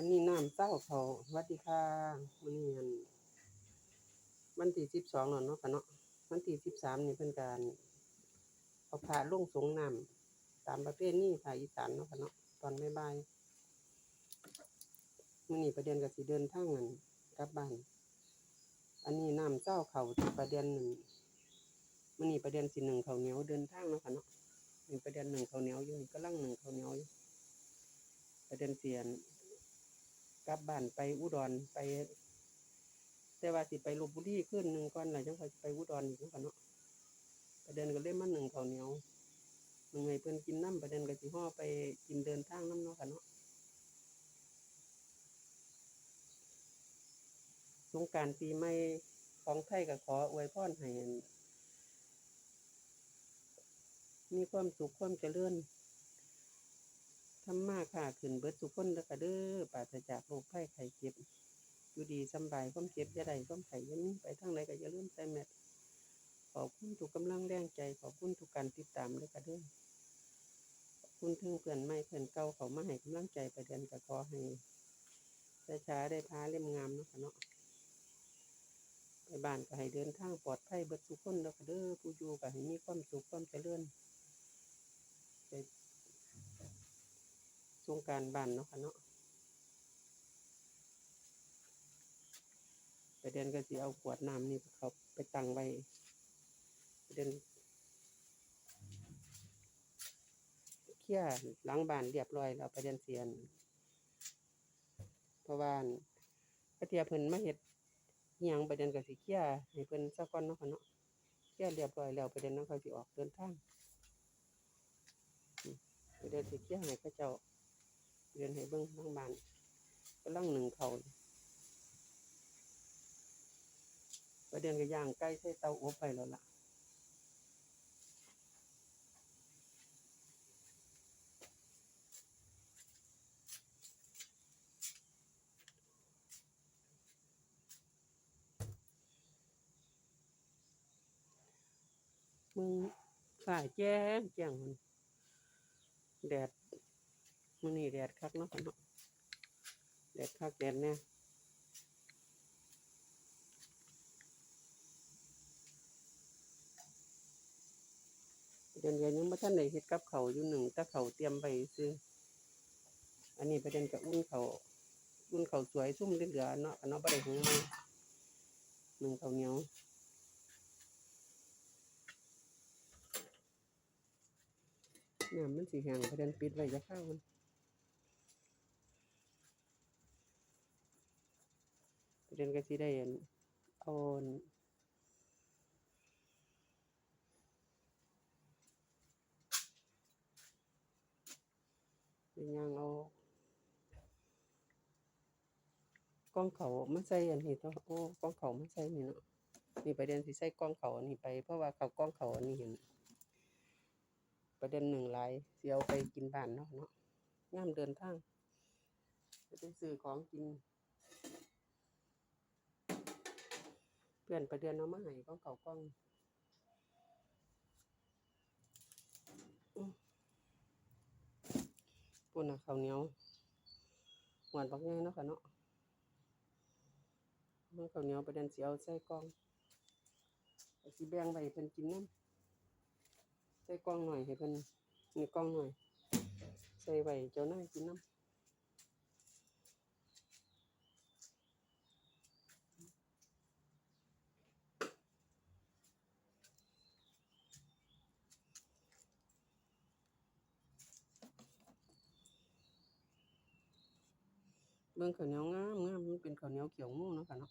อันนี้น้ำเต้าเขาวัสดีค่ะมื้อนี้อันวันที่สิบสองแล้วเนาะค่ะเนาะวันที่สิบสามนี่เพิ่นการเอาพระลงสงน้ำตามประเพณีภาคอีสานเนาะค่ะเนาะตอนบ่ายๆมื้อนี้ประเด็นก็สิเดินทางกันกลับบ้านอันนี้น้ำเจ้าเขาที่ประเด็นหนึ่งมื้อนี้ประเด็นสิหนึ่งเขาเหนียวเดินทางเนาะค่ะเนาะนี่ประเด็นหนึ่งเขาเหนียวอยู่กำลังหนึ่งเขาเหนียวอยู่ประเด็นเสียน กลับบ้านไปอุดรไป แต่ว่าสิไปลบบุรีขึ้นหนึ่งก่อนแล้วจังค่อยไปอุดรอีกเนาะค่ะเนาะประเด็นก็เล่มมาหนึ่งข้าเหนียวมึงไงเพิ่อนกินน้ำประเด็นก็สิห่อไปกินเดินทางน้ำเนาะค่ะเนาะสงการปีใหม่ของไทยก็ขออวยพรให้มีความสุขความเจริญ ทำมาค่ะขึ้นเบิดทุกคนแล้วก็เด้อปราศจากโรคภัยไข้เจ็บ อยู่ดีสำบายความเจ็บยาได้ความไข้ยังไปทางไหนก็อย่าลืมใส่แมสขอบคุณทุกกำลังแรงใจ ขอบคุณทุกการติดตามด้วยค่ะเด้อขอบคุณถึงเพื่อนใหม่เพื่อนเก่าเขามาให้กำลังใจประเด็นก็ขอให้ช้าๆได้พาเล่มงามเนาะค่ะเนาะไปบ้านก็ให้เดินทางปลอดภัยเบิดทุกคนแล้วก็เด้อผู้อยู่ก็ให้มีความสุขความเจริญไป สงการบ้านเนาะค่ะเนาะประเด็นก็สิเอาขวดน้ำนี่เขาไปตั้งไว้ประเด็นเคลียหลังบ้านเรียบร้อยแล้วประเด็นเสียนเพราะว่าพระเทียเพิ่นมาเฮ็ดอิหยังประเด็นก็สิเคลียให้เพิ่นซะก่อนเนาะค่ะเนาะเคลียเรียบร้อยแล้วประเด็นนั้นเขาสิออกเดินทางประเด็นสิเคลียให้เขาเจ้า เรียนให้เบิ่งทางบ้านกำลังหนึ่งเขาประเด็นก็ย่างใกล้ใส่เตาอบไปแล้วล่ะมึงฝ่ายแจ้งแจ้งมันแดด มื้อนี้แดดคักเนาะค่ะเนาะแดดคักแดดแน่ประเด็นก็ยังบ่ทันได้เฮ็ดกับเขาอยู่หนึ่งแต่เขาเตรียมไว้ซื้ออันนี้ประเด็นก็อุ่นเขาอุ่นเขาสวยซุ่มเหลือเนาะเนาะบ่ได้หุงมาหนึ่งข้าเหนียวน้ำมันสิแห้งประเด็นปิดไว้จะเข้ามัน ประเด็นก็สิได้อันเอาอันเป็นยังเอากล้องเขามาใส่อันนี้ต้องโอ้กล้องเขามาใส่นี่เนาะนี่ประเด็นสิใส่กล้องเขาอันนี้ไป เพราะว่าเขากล้องเขาอันนี้เห็น ประเด็นหนึ่งหลายสิเอาไปกินบ้านเนาะเนาะย่ามเดินทางจะไปซื้อของกิน เพื่อนประเดือนเอามาให้ก้องเขากล้องปุ่นน่ะข้าวเหนียวหวานบักแง่เนาะค่ะเนาะมันข้าวเหนียวประเด็นเสิเอาใส่กล้องสิแบงไว้ให้เพิ่นกินน้ำใส่กล้องหน่อยให้เพิ่นนี่กล้องหน่อย ใส่ไว้เจ้านายกินน้ำ เบิ่งข้าวเหนียวงามงามมันเป็นข้าวเหนียวเขียวงูเนาะค่ะเนาะ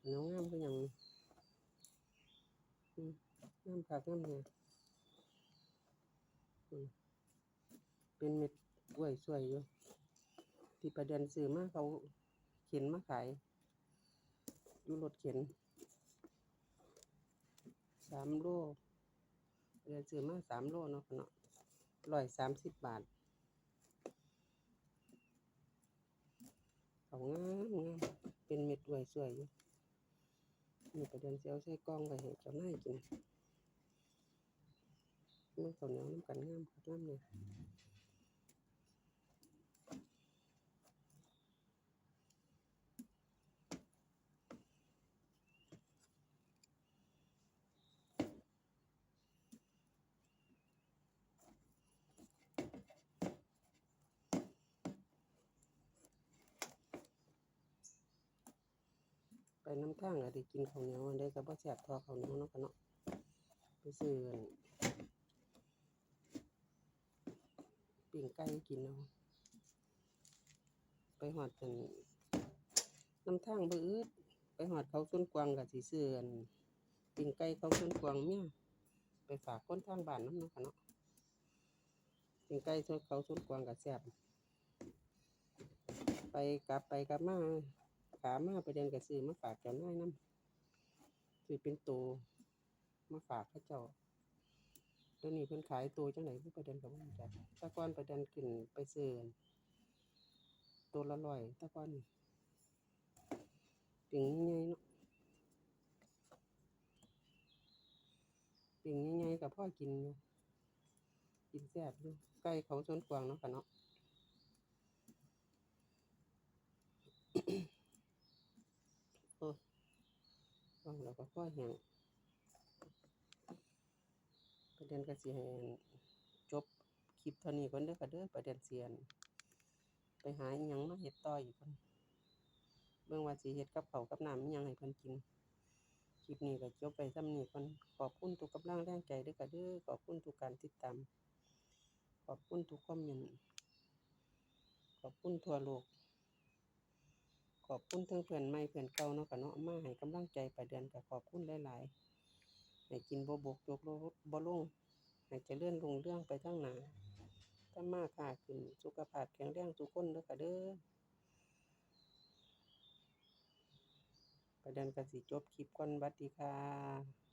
ข้าวเหนียวงามคือหยังงามคักงามแน่อืมเป็นเม็ดกล้วยสวยอยู่ที่ประเด็นซื้อมาเขาเข็นมาขายอยู่รถเข็นสามโลประเด็นซื้อมาสามโลเนาะค่ะเนาะร้อยสามสิบบาท เขางามงามเป็นเม็ดกล้วยสวยอยู่นี่ประเด็นเซลใส่กล้องไปเห้เจ้านากินมันข้าเนียวน้ำกันงามครับงามเลย ไปน้ำทางก็ได้กินข้าวเหนียวอันใดก็บ่แซ่บทอข้าวเหนียวเนาะค่ะเนาะไปซื้อปิ้งไก่กินเอาไปหอดกันน้ำทางบ่อืดไปหอดเขาสวนกวางก็สิซื้อนปิ้งไก่เขาสวนกวางเมียไปฝากคนทางบ้านน้ำเนาะค่ะเนาะปิ้งไก่สวนเขาสวนกวางก็แซ่บไปกลับไปกลับมา ขามาไปเดินก็ซื้อมาฝากเจ้านายนำซื้อเป็นตัวมาฝากเขาเจ้า ตัวนี้เพิ่นขายตัวจังได๋เพิ่นประเด็นก็บ่รู้จักตะกอนประเด็นขึ้นไปซื้อตัวละร้อยตะกอนปิ่งใหญ่ๆเนาะปิ่งใหญ่ๆก็พอกินอยู่กินแซ่บอยู่ไก่เขาสวนกวางเนาะค่ะเนาะ โอ้ฟั งแล้วก็พอแห้งประเด็นก็สิให้จบคลิปเท่านี้ก่อนเด้อค่ะเด้อประเด็นเสียน ไปหาอิหยังมาเฮ็ดต่ออีกก่อนเบิ่งว่าสิเฮ็ดกับข้ากับน้ำอิหยังให้เพิ่นกินคลิปนี้ก็จบไปส่ำนี้ก่อนขอบคุณทุกกำลังแรงใจเด้อค่ะเด้อขอบคุณทุกการติดตาม ขอบคุณทุกคอมเมนต์ขอบคุณทั่วโลก ขอบคุณทั้งเพื่อนใหม่เพื่อนเก่าเนาะกับเนาะมาให้กำลังใจประเดือนกับขอบคุณหลายๆให้กินบ่บกยกโลบ่ลงให้เลื่อนลงเรื่องไปทางหนาถ้ามากค่ะขึ้นสุขภาพแข็งแรงทุกคนเด้อค่ะเด้อประเดือนก็สิจบคลิปก่อนบัดดีค่ะ